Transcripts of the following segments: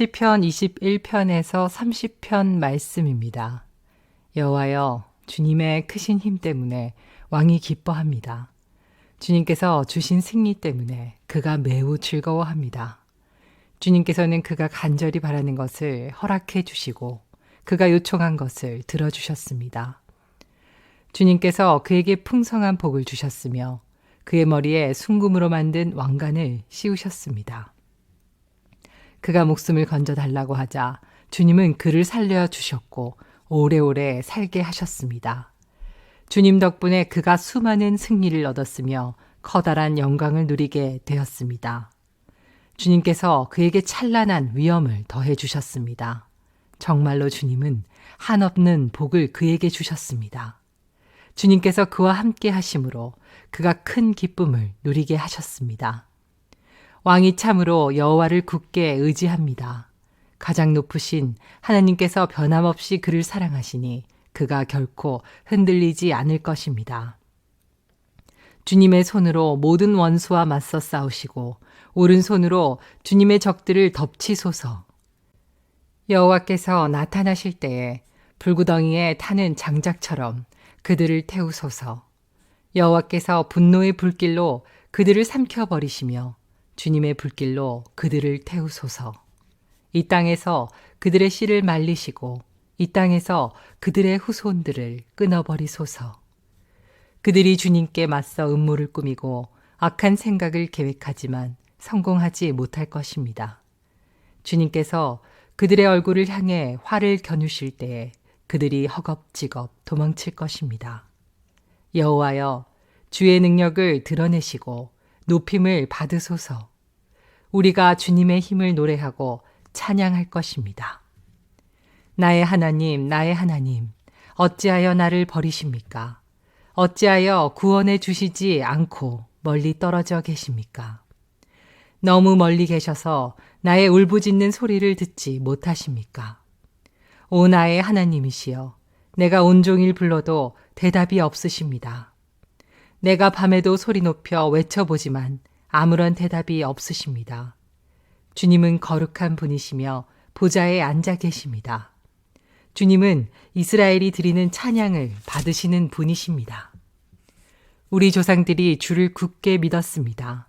시편 21편에서 30편 말씀입니다. 여호와여 주님의 크신 힘 때문에 왕이 기뻐합니다. 주님께서 주신 승리 때문에 그가 매우 즐거워합니다. 주님께서는 그가 간절히 바라는 것을 허락해 주시고 그가 요청한 것을 들어주셨습니다. 주님께서 그에게 풍성한 복을 주셨으며 그의 머리에 순금으로 만든 왕관을 씌우셨습니다. 그가 목숨을 건져 달라고 하자 주님은 그를 살려 주셨고 오래오래 살게 하셨습니다. 주님 덕분에 그가 수많은 승리를 얻었으며 커다란 영광을 누리게 되었습니다. 주님께서 그에게 찬란한 위엄을 더해 주셨습니다. 정말로 주님은 한없는 복을 그에게 주셨습니다. 주님께서 그와 함께 하심으로 그가 큰 기쁨을 누리게 하셨습니다. 왕이 참으로 여호와를 굳게 의지합니다. 가장 높으신 하나님께서 변함없이 그를 사랑하시니 그가 결코 흔들리지 않을 것입니다. 주님의 손으로 모든 원수와 맞서 싸우시고 오른손으로 주님의 적들을 덮치소서. 여호와께서 나타나실 때에 불구덩이에 타는 장작처럼 그들을 태우소서. 여호와께서 분노의 불길로 그들을 삼켜 버리시며 주님의 불길로 그들을 태우소서. 이 땅에서 그들의 씨를 말리시고 이 땅에서 그들의 후손들을 끊어버리소서. 그들이 주님께 맞서 음모를 꾸미고 악한 생각을 계획하지만 성공하지 못할 것입니다. 주님께서 그들의 얼굴을 향해 화를 겨누실 때에 그들이 허겁지겁 도망칠 것입니다. 여호와여 주의 능력을 드러내시고 높임을 받으소서. 우리가 주님의 힘을 노래하고 찬양할 것입니다. 나의 하나님, 나의 하나님, 어찌하여 나를 버리십니까? 어찌하여 구원해 주시지 않고 멀리 떨어져 계십니까? 너무 멀리 계셔서 나의 울부짖는 소리를 듣지 못하십니까? 오 나의 하나님이시여, 내가 온종일 불러도 대답이 없으십니다. 내가 밤에도 소리 높여 외쳐보지만 아무런 대답이 없으십니다. 주님은 거룩한 분이시며 보좌에 앉아 계십니다. 주님은 이스라엘이 드리는 찬양을 받으시는 분이십니다. 우리 조상들이 주를 굳게 믿었습니다.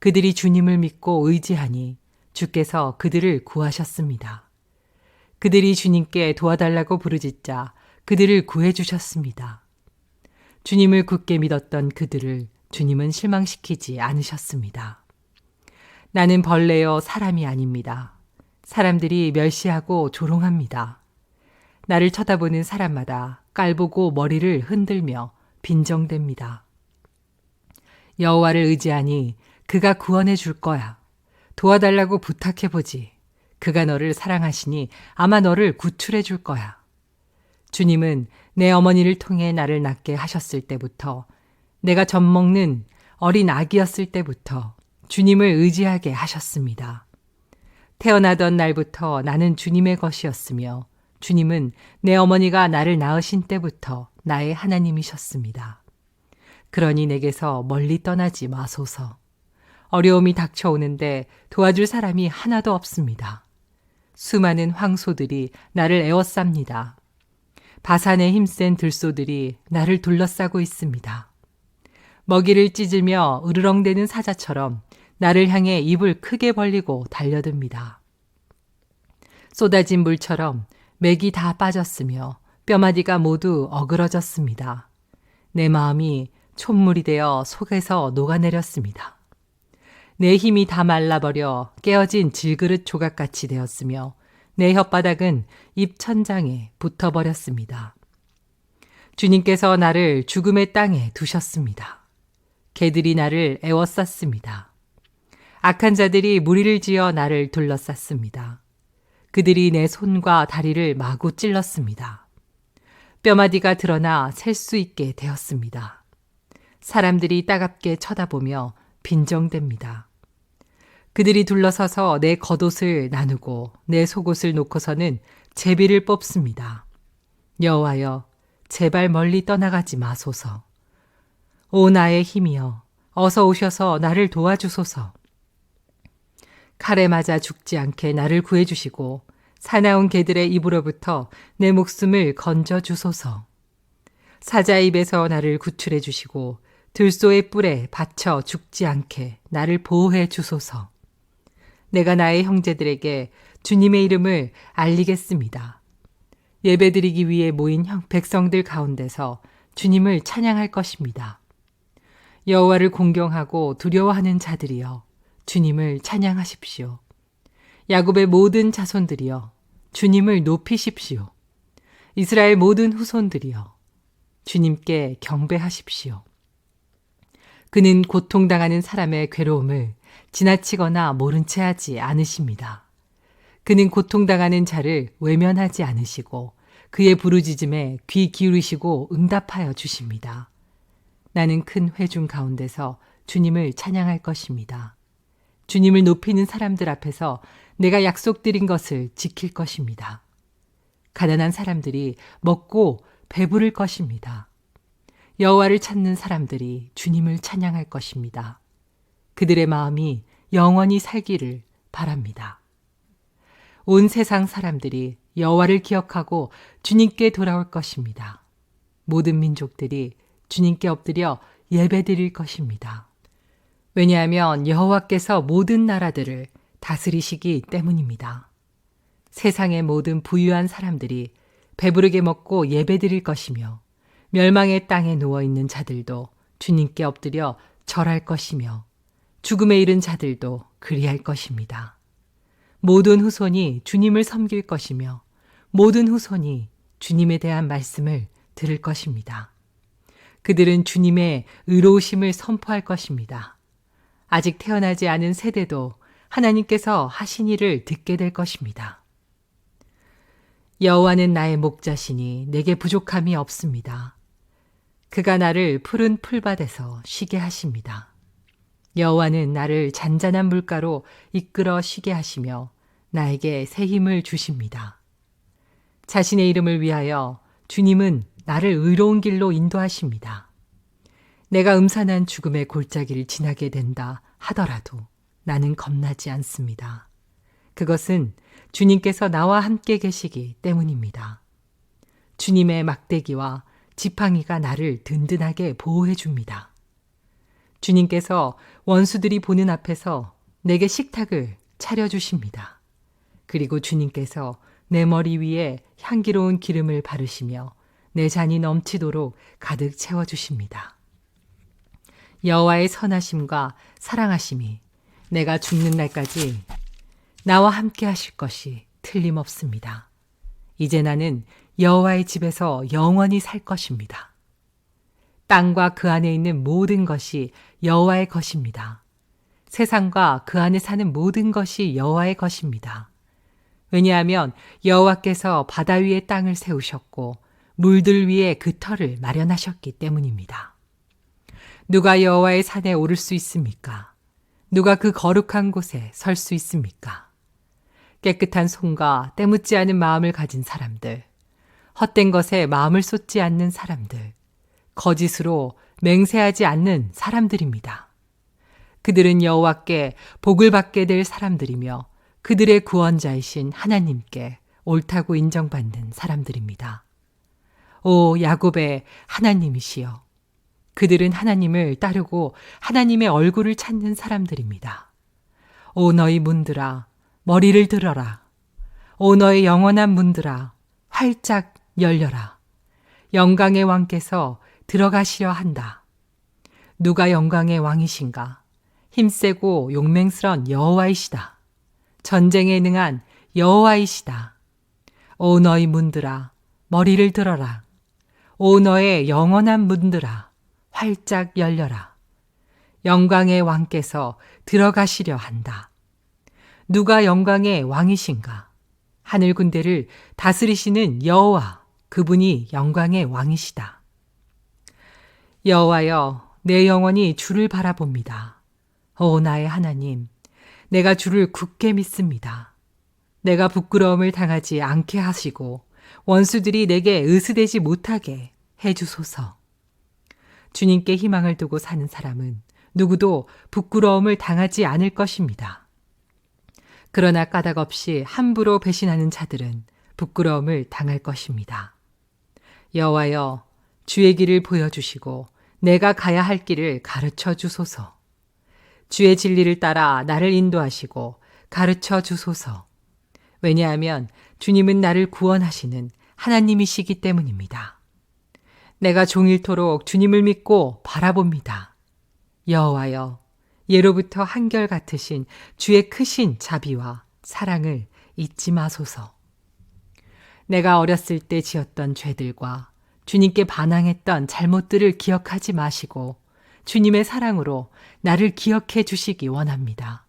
그들이 주님을 믿고 의지하니 주께서 그들을 구하셨습니다. 그들이 주님께 도와달라고 부르짖자 그들을 구해주셨습니다. 주님을 굳게 믿었던 그들을 주님은 실망시키지 않으셨습니다. 나는 벌레여 사람이 아닙니다. 사람들이 멸시하고 조롱합니다. 나를 쳐다보는 사람마다 깔보고 머리를 흔들며 빈정댑니다. 여호와를 의지하니 그가 구원해 줄 거야. 도와달라고 부탁해 보지. 그가 너를 사랑하시니 아마 너를 구출해 줄 거야. 주님은 내 어머니를 통해 나를 낳게 하셨을 때부터 내가 젖 먹는 어린 아기였을 때부터 주님을 의지하게 하셨습니다. 태어나던 날부터 나는 주님의 것이었으며 주님은 내 어머니가 나를 낳으신 때부터 나의 하나님이셨습니다. 그러니 내게서 멀리 떠나지 마소서. 어려움이 닥쳐오는데 도와줄 사람이 하나도 없습니다. 수많은 황소들이 나를 에워쌉니다. 바산의 힘센 들소들이 나를 둘러싸고 있습니다. 먹이를 찢으며 으르렁대는 사자처럼 나를 향해 입을 크게 벌리고 달려듭니다. 쏟아진 물처럼 맥이 다 빠졌으며 뼈마디가 모두 어그러졌습니다. 내 마음이 촛물이 되어 속에서 녹아내렸습니다. 내 힘이 다 말라버려 깨어진 질그릇 조각같이 되었으며 내 혓바닥은 입천장에 붙어버렸습니다. 주님께서 나를 죽음의 땅에 두셨습니다. 개들이 나를 애워쌌습니다. 악한 자들이 무리를 지어 나를 둘러쌌습니다. 그들이 내 손과 다리를 마구 찔렀습니다. 뼈마디가 드러나 셀 수 있게 되었습니다. 사람들이 따갑게 쳐다보며 빈정댑니다. 그들이 둘러서서 내 겉옷을 나누고 내 속옷을 놓고서는 제비를 뽑습니다. 여호와여, 제발 멀리 떠나가지 마소서. 오 나의 힘이여 어서 오셔서 나를 도와주소서. 칼에 맞아 죽지 않게 나를 구해주시고 사나운 개들의 입으로부터 내 목숨을 건져 주소서. 사자 입에서 나를 구출해 주시고 들소의 뿔에 받쳐 죽지 않게 나를 보호해 주소서. 내가 나의 형제들에게 주님의 이름을 알리겠습니다. 예배드리기 위해 모인 형 백성들 가운데서 주님을 찬양할 것입니다. 여호와를 공경하고 두려워하는 자들이여 주님을 찬양하십시오. 야곱의 모든 자손들이여 주님을 높이십시오. 이스라엘 모든 후손들이여 주님께 경배하십시오. 그는 고통당하는 사람의 괴로움을 지나치거나 모른 채 하지 않으십니다. 그는 고통당하는 자를 외면하지 않으시고 그의 부르짖음에 귀 기울이시고 응답하여 주십니다. 나는 큰 회중 가운데서 주님을 찬양할 것입니다. 주님을 높이는 사람들 앞에서 내가 약속드린 것을 지킬 것입니다. 가난한 사람들이 먹고 배부를 것입니다. 여호와를 찾는 사람들이 주님을 찬양할 것입니다. 그들의 마음이 영원히 살기를 바랍니다. 온 세상 사람들이 여호와를 기억하고 주님께 돌아올 것입니다. 모든 민족들이 주님께 엎드려 예배드릴 것입니다. 왜냐하면 여호와께서 모든 나라들을 다스리시기 때문입니다. 세상의 모든 부유한 사람들이 배부르게 먹고 예배드릴 것이며 멸망의 땅에 누워 있는 자들도 주님께 엎드려 절할 것이며 죽음에 이른 자들도 그리할 것입니다. 모든 후손이 주님을 섬길 것이며 모든 후손이 주님에 대한 말씀을 들을 것입니다. 그들은 주님의 의로우심을 선포할 것입니다. 아직 태어나지 않은 세대도 하나님께서 하신 일을 듣게 될 것입니다. 여호와는 나의 목자시니 내게 부족함이 없습니다. 그가 나를 푸른 풀밭에서 쉬게 하십니다. 여호와는 나를 잔잔한 물가로 이끌어 쉬게 하시며 나에게 새 힘을 주십니다. 자신의 이름을 위하여 주님은 나를 의로운 길로 인도하십니다. 내가 음산한 죽음의 골짜기를 지나게 된다 하더라도 나는 겁나지 않습니다. 그것은 주님께서 나와 함께 계시기 때문입니다. 주님의 막대기와 지팡이가 나를 든든하게 보호해 줍니다. 주님께서 원수들이 보는 앞에서 내게 식탁을 차려 주십니다. 그리고 주님께서 내 머리 위에 향기로운 기름을 바르시며 내 잔이 넘치도록 가득 채워 주십니다. 여호와의 선하심과 사랑하심이 내가 죽는 날까지 나와 함께 하실 것이 틀림없습니다. 이제 나는 여호와의 집에서 영원히 살 것입니다. 땅과 그 안에 있는 모든 것이 여호와의 것입니다. 세상과 그 안에 사는 모든 것이 여호와의 것입니다. 왜냐하면 여호와께서 바다 위에 땅을 세우셨고 물들 위에 그 터를 마련하셨기 때문입니다. 누가 여호와의 산에 오를 수 있습니까? 누가 그 거룩한 곳에 설 수 있습니까? 깨끗한 손과 때묻지 않은 마음을 가진 사람들, 헛된 것에 마음을 쏟지 않는 사람들, 거짓으로 맹세하지 않는 사람들입니다. 그들은 여호와께 복을 받게 될 사람들이며 그들의 구원자이신 하나님께 옳다고 인정받는 사람들입니다. 오 야곱의 하나님이시여 그들은 하나님을 따르고 하나님의 얼굴을 찾는 사람들입니다. 오 너희 문들아 머리를 들어라. 오 너의 영원한 문들아 활짝 열려라. 영광의 왕께서 들어가시려 한다. 누가 영광의 왕이신가? 힘세고 용맹스런 여호와이시다. 전쟁에 능한 여호와이시다. 오 너희 문들아 머리를 들어라. 오 너의 영원한 문들아 활짝 열려라. 영광의 왕께서 들어가시려 한다. 누가 영광의 왕이신가? 하늘 군대를 다스리시는 여호와 그분이 영광의 왕이시다. 여호와여 내 영혼이 주를 바라봅니다. 오 나의 하나님 내가 주를 굳게 믿습니다. 내가 부끄러움을 당하지 않게 하시고 원수들이 내게 의스되지 못하게 해 주소서. 주님께 희망을 두고 사는 사람은 누구도 부끄러움을 당하지 않을 것입니다. 그러나 까닭 없이 함부로 배신하는 자들은 부끄러움을 당할 것입니다. 여호와여 주의 길을 보여주시고 내가 가야 할 길을 가르쳐 주소서. 주의 진리를 따라 나를 인도하시고 가르쳐 주소서. 왜냐하면 주님은 나를 구원하시는 하나님이시기 때문입니다. 내가 종일토록 주님을 믿고 바라봅니다. 여호와여, 예로부터 한결 같으신 주의 크신 자비와 사랑을 잊지 마소서. 내가 어렸을 때 지었던 죄들과 주님께 반항했던 잘못들을 기억하지 마시고 주님의 사랑으로 나를 기억해 주시기 원합니다.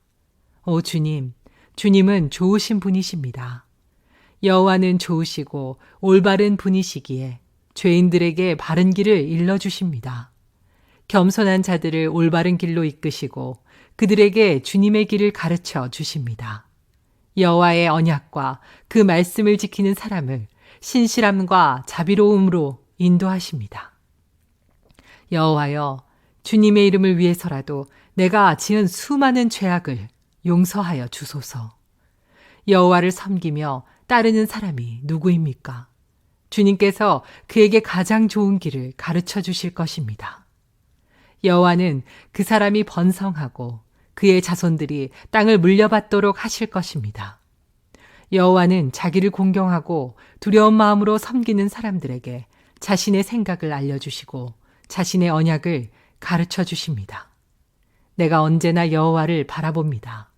오 주님, 주님은 좋으신 분이십니다. 여호와는 좋으시고 올바른 분이시기에 죄인들에게 바른 길을 일러 주십니다. 겸손한 자들을 올바른 길로 이끄시고 그들에게 주님의 길을 가르쳐 주십니다. 여호와의 언약과 그 말씀을 지키는 사람을 신실함과 자비로움으로 인도하십니다. 여호와여 주님의 이름을 위해서라도 내가 지은 수많은 죄악을 용서하여 주소서. 여호와를 섬기며 따르는 사람이 누구입니까? 주님께서 그에게 가장 좋은 길을 가르쳐 주실 것입니다. 여호와는 그 사람이 번성하고 그의 자손들이 땅을 물려받도록 하실 것입니다. 여호와는 자기를 공경하고 두려운 마음으로 섬기는 사람들에게 자신의 생각을 알려주시고 자신의 언약을 가르쳐 주십니다. 내가 언제나 여호와를 바라봅니다.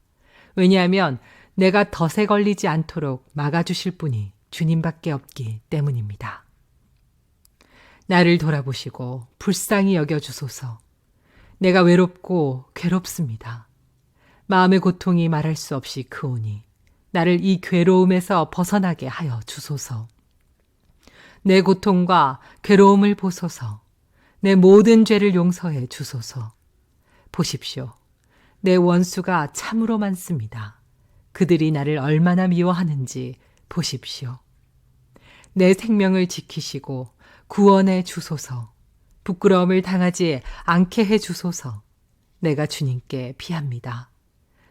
왜냐하면 내가 덫에 걸리지 않도록 막아주실 분이 주님밖에 없기 때문입니다. 나를 돌아보시고 불쌍히 여겨주소서. 내가 외롭고 괴롭습니다. 마음의 고통이 말할 수 없이 크오니 나를 이 괴로움에서 벗어나게 하여 주소서. 내 고통과 괴로움을 보소서. 내 모든 죄를 용서해 주소서. 보십시오. 내 원수가 참으로 많습니다. 그들이 나를 얼마나 미워하는지 보십시오. 내 생명을 지키시고 구원해 주소서. 부끄러움을 당하지 않게 해 주소서. 내가 주님께 피합니다.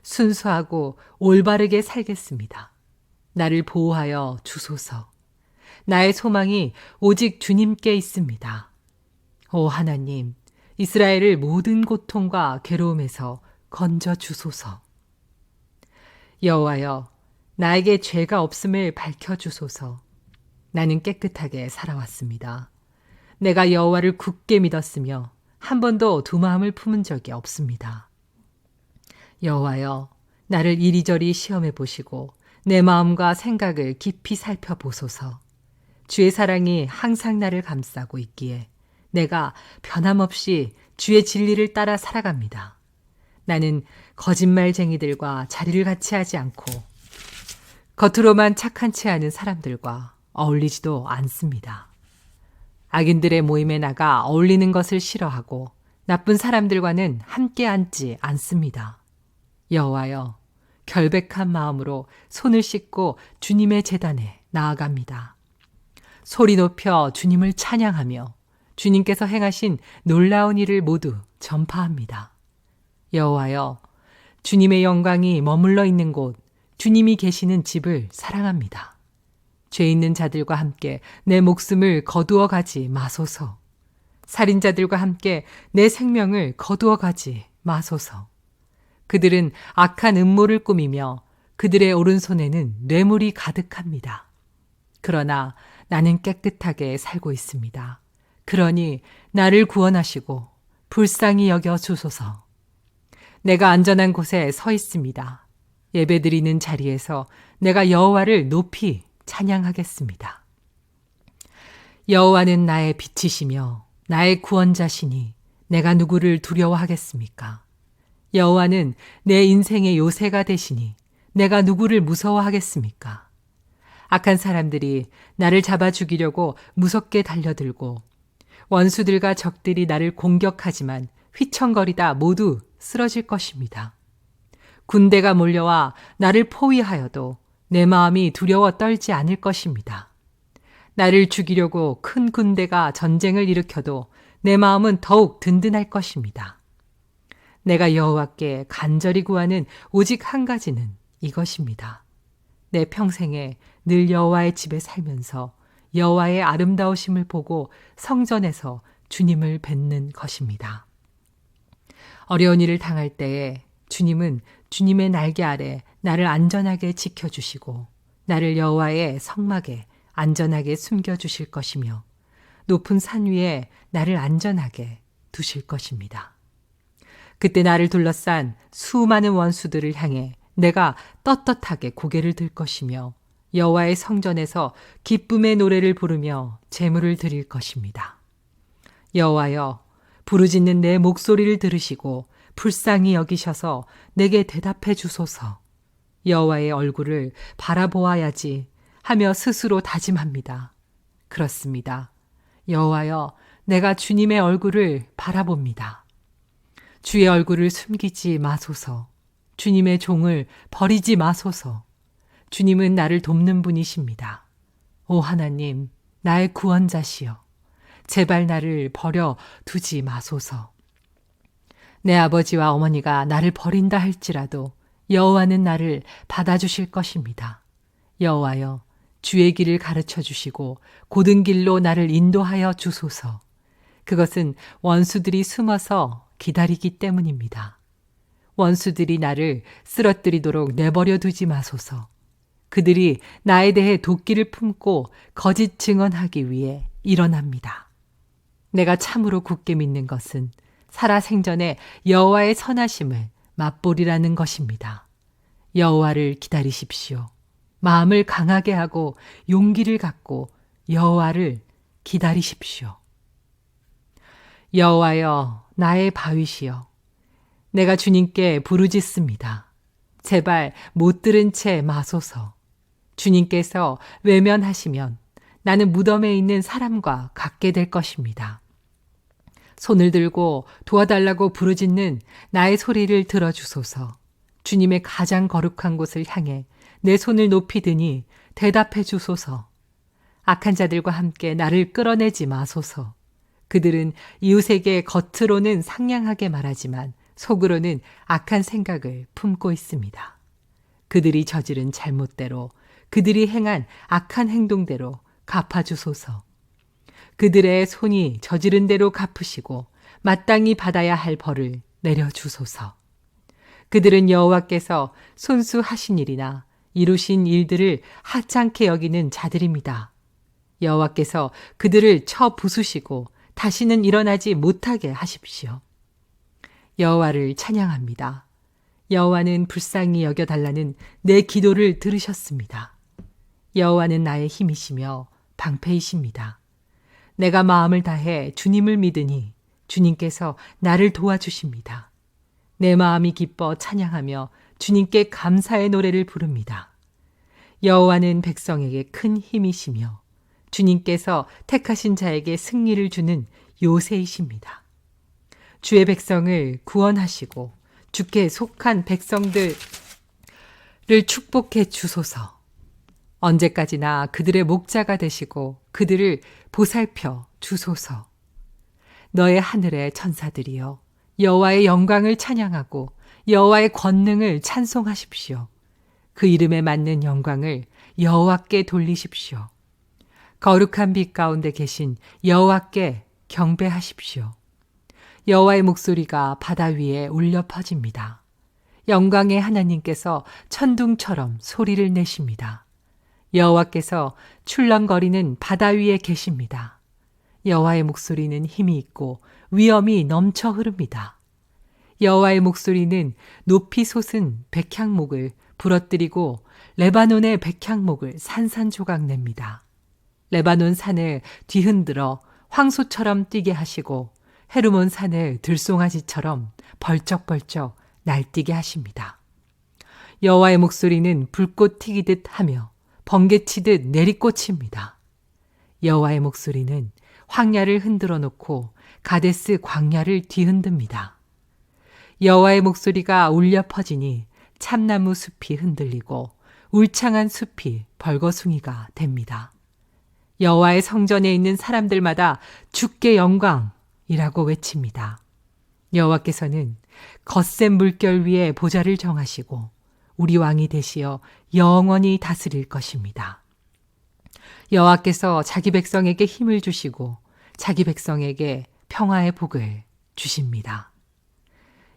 순수하고 올바르게 살겠습니다. 나를 보호하여 주소서. 나의 소망이 오직 주님께 있습니다. 오 하나님, 이스라엘을 모든 고통과 괴로움에서 건져 주소서. 여호와여, 나에게 죄가 없음을 밝혀 주소서. 나는 깨끗하게 살아왔습니다. 내가 여호와를 굳게 믿었으며 한 번도 두 마음을 품은 적이 없습니다. 여호와여, 나를 이리저리 시험해 보시고 내 마음과 생각을 깊이 살펴보소서. 주의 사랑이 항상 나를 감싸고 있기에 내가 변함없이 주의 진리를 따라 살아갑니다. 나는 거짓말쟁이들과 자리를 같이 하지 않고 겉으로만 착한 채 하는 사람들과 어울리지도 않습니다. 악인들의 모임에 나가 어울리는 것을 싫어하고 나쁜 사람들과는 함께 앉지 않습니다. 여호와여, 결백한 마음으로 손을 씻고 주님의 재단에 나아갑니다. 소리 높여 주님을 찬양하며 주님께서 행하신 놀라운 일을 모두 전파합니다. 여호와여, 주님의 영광이 머물러 있는 곳, 주님이 계시는 집을 사랑합니다. 죄 있는 자들과 함께 내 목숨을 거두어 가지 마소서. 살인자들과 함께 내 생명을 거두어 가지 마소서. 그들은 악한 음모를 꾸미며 그들의 오른손에는 뇌물이 가득합니다. 그러나 나는 깨끗하게 살고 있습니다. 그러니 나를 구원하시고 불쌍히 여겨 주소서. 내가 안전한 곳에 서 있습니다. 예배드리는 자리에서 내가 여호와를 높이 찬양하겠습니다. 여호와는 나의 빛이시며 나의 구원자시니 내가 누구를 두려워하겠습니까? 여호와는 내 인생의 요새가 되시니 내가 누구를 무서워하겠습니까? 악한 사람들이 나를 잡아 죽이려고 무섭게 달려들고 원수들과 적들이 나를 공격하지만 휘청거리다 모두 쓰러질 것입니다. 군대가 몰려와 나를 포위하여도 내 마음이 두려워 떨지 않을 것입니다. 나를 죽이려고 큰 군대가 전쟁을 일으켜도 내 마음은 더욱 든든할 것입니다. 내가 여호와께 간절히 구하는 오직 한 가지는 이것입니다. 내 평생에 늘 여호와의 집에 살면서 여호와의 아름다우심을 보고 성전에서 주님을 뵙는 것입니다. 어려운 일을 당할 때에 주님은 주님의 날개 아래 나를 안전하게 지켜주시고 나를 여호와의 성막에 안전하게 숨겨주실 것이며 높은 산 위에 나를 안전하게 두실 것입니다. 그때 나를 둘러싼 수많은 원수들을 향해 내가 떳떳하게 고개를 들 것이며 여호와의 성전에서 기쁨의 노래를 부르며 제물을 드릴 것입니다. 여호와여 부르짖는 내 목소리를 들으시고 불쌍히 여기셔서 내게 대답해 주소서. 여호와의 얼굴을 바라보아야지 하며 스스로 다짐합니다. 그렇습니다. 여호와여 내가 주님의 얼굴을 바라봅니다. 주의 얼굴을 숨기지 마소서. 주님의 종을 버리지 마소서. 주님은 나를 돕는 분이십니다. 오 하나님, 나의 구원자시여. 제발 나를 버려 두지 마소서. 내 아버지와 어머니가 나를 버린다 할지라도 여호와는 나를 받아주실 것입니다. 여호와여, 주의 길을 가르쳐 주시고 고든 길로 나를 인도하여 주소서. 그것은 원수들이 숨어서 기다리기 때문입니다. 원수들이 나를 쓰러뜨리도록 내버려 두지 마소서. 그들이 나에 대해 도끼를 품고 거짓 증언하기 위해 일어납니다. 내가 참으로 굳게 믿는 것은 살아 생전에 여호와의 선하심을 맛보리라는 것입니다. 여호와를 기다리십시오. 마음을 강하게 하고 용기를 갖고 여호와를 기다리십시오. 여호와여 나의 바위시여 내가 주님께 부르짖습니다. 제발 못 들은 채 마소서. 주님께서 외면하시면 나는 무덤에 있는 사람과 같게 될 것입니다. 손을 들고 도와달라고 부르짖는 나의 소리를 들어주소서. 주님의 가장 거룩한 곳을 향해 내 손을 높이 드니 대답해 주소서. 악한 자들과 함께 나를 끌어내지 마소서. 그들은 이웃에게 겉으로는 상냥하게 말하지만 속으로는 악한 생각을 품고 있습니다. 그들이 저지른 잘못대로 그들이 행한 악한 행동대로 갚아주소서. 그들의 손이 저지른 대로 갚으시고 마땅히 받아야 할 벌을 내려주소서. 그들은 여호와께서 손수하신 일이나 이루신 일들을 하찮게 여기는 자들입니다. 여호와께서 그들을 쳐 부수시고 다시는 일어나지 못하게 하십시오. 여호와를 찬양합니다. 여호와는 불쌍히 여겨 달라는 내 기도를 들으셨습니다. 여호와는 나의 힘이시며 방패이십니다. 내가 마음을 다해 주님을 믿으니 주님께서 나를 도와주십니다. 내 마음이 기뻐 찬양하며 주님께 감사의 노래를 부릅니다. 여호와는 백성에게 큰 힘이시며 주님께서 택하신 자에게 승리를 주는 요새이십니다. 주의 백성을 구원하시고 주께 속한 백성들을 축복해 주소서. 언제까지나 그들의 목자가 되시고 그들을 보살펴 주소서. 너의 하늘의 천사들이여 여호와의 영광을 찬양하고 여호와의 권능을 찬송하십시오. 그 이름에 맞는 영광을 여호와께 돌리십시오. 거룩한 빛 가운데 계신 여호와께 경배하십시오. 여호와의 목소리가 바다 위에 울려 퍼집니다. 영광의 하나님께서 천둥처럼 소리를 내십니다. 여호와께서 출렁거리는 바다 위에 계십니다. 여호와의 목소리는 힘이 있고 위엄이 넘쳐 흐릅니다. 여호와의 목소리는 높이 솟은 백향목을 부러뜨리고 레바논의 백향목을 산산조각 냅니다. 레바논 산을 뒤흔들어 황소처럼 뛰게 하시고 헤르몬 산을 들송아지처럼 벌쩍벌쩍 날뛰게 하십니다. 여호와의 목소리는 불꽃 튀기듯 하며 번개치듯 내리꽂힙니다. 여호와의 목소리는 황야를 흔들어 놓고 가데스 광야를 뒤흔듭니다. 여호와의 목소리가 울려 퍼지니 참나무 숲이 흔들리고 울창한 숲이 벌거숭이가 됩니다. 여호와의 성전에 있는 사람들마다 주께 영광이라고 외칩니다. 여호와께서는 거센 물결 위에 보좌를 정하시고 우리 왕이 되시어 영원히 다스릴 것입니다. 여호와께서 자기 백성에게 힘을 주시고 자기 백성에게 평화의 복을 주십니다.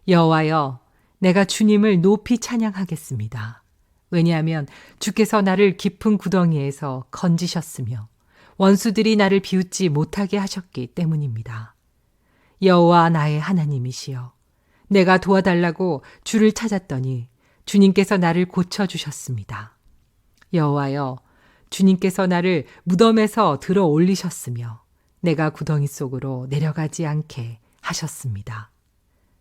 여호와여, 내가 주님을 높이 찬양하겠습니다. 왜냐하면 주께서 나를 깊은 구덩이에서 건지셨으며 원수들이 나를 비웃지 못하게 하셨기 때문입니다. 여호와 나의 하나님이시여, 내가 도와달라고 주를 찾았더니 주님께서 나를 고쳐 주셨습니다. 여호와여, 주님께서 나를 무덤에서 들어 올리셨으며 내가 구덩이 속으로 내려가지 않게 하셨습니다.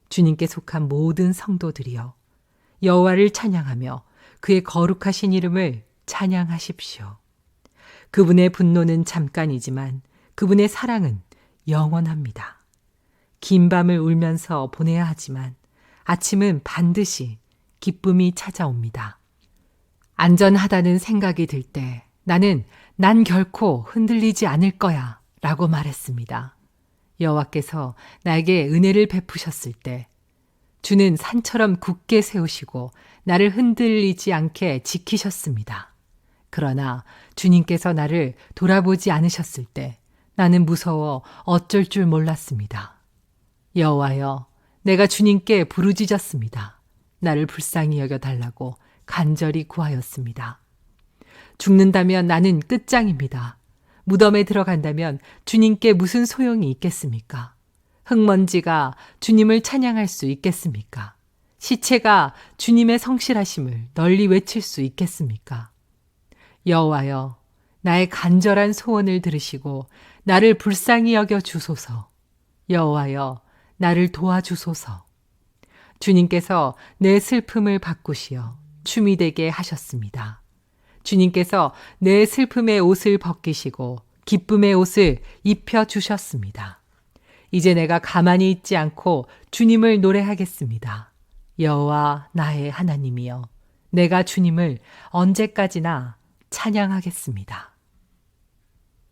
주님께 속한 모든 성도들이여 여호와를 찬양하며 그의 거룩하신 이름을 찬양하십시오. 그분의 분노는 잠깐이지만 그분의 사랑은 영원합니다. 긴 밤을 울면서 보내야 하지만 아침은 반드시 기쁨이 찾아옵니다. 안전하다는 생각이 들 때 나는 난 결코 흔들리지 않을 거야 라고 말했습니다. 여호와께서 나에게 은혜를 베푸셨을 때 주는 산처럼 굳게 세우시고 나를 흔들리지 않게 지키셨습니다. 그러나 주님께서 나를 돌아보지 않으셨을 때 나는 무서워 어쩔 줄 몰랐습니다. 여호와여, 내가 주님께 부르짖었습니다. 나를 불쌍히 여겨 달라고 간절히 구하였습니다. 죽는다면 나는 끝장입니다. 무덤에 들어간다면 주님께 무슨 소용이 있겠습니까? 흙먼지가 주님을 찬양할 수 있겠습니까? 시체가 주님의 성실하심을 널리 외칠 수 있겠습니까? 여호와여, 나의 간절한 소원을 들으시고 나를 불쌍히 여겨 주소서. 여호와여, 나를 도와주소서. 주님께서 내 슬픔을 바꾸시어 춤이 되게 하셨습니다. 주님께서 내 슬픔의 옷을 벗기시고 기쁨의 옷을 입혀 주셨습니다. 이제 내가 가만히 있지 않고 주님을 노래하겠습니다. 여호와 나의 하나님이여 내가 주님을 언제까지나 찬양하겠습니다.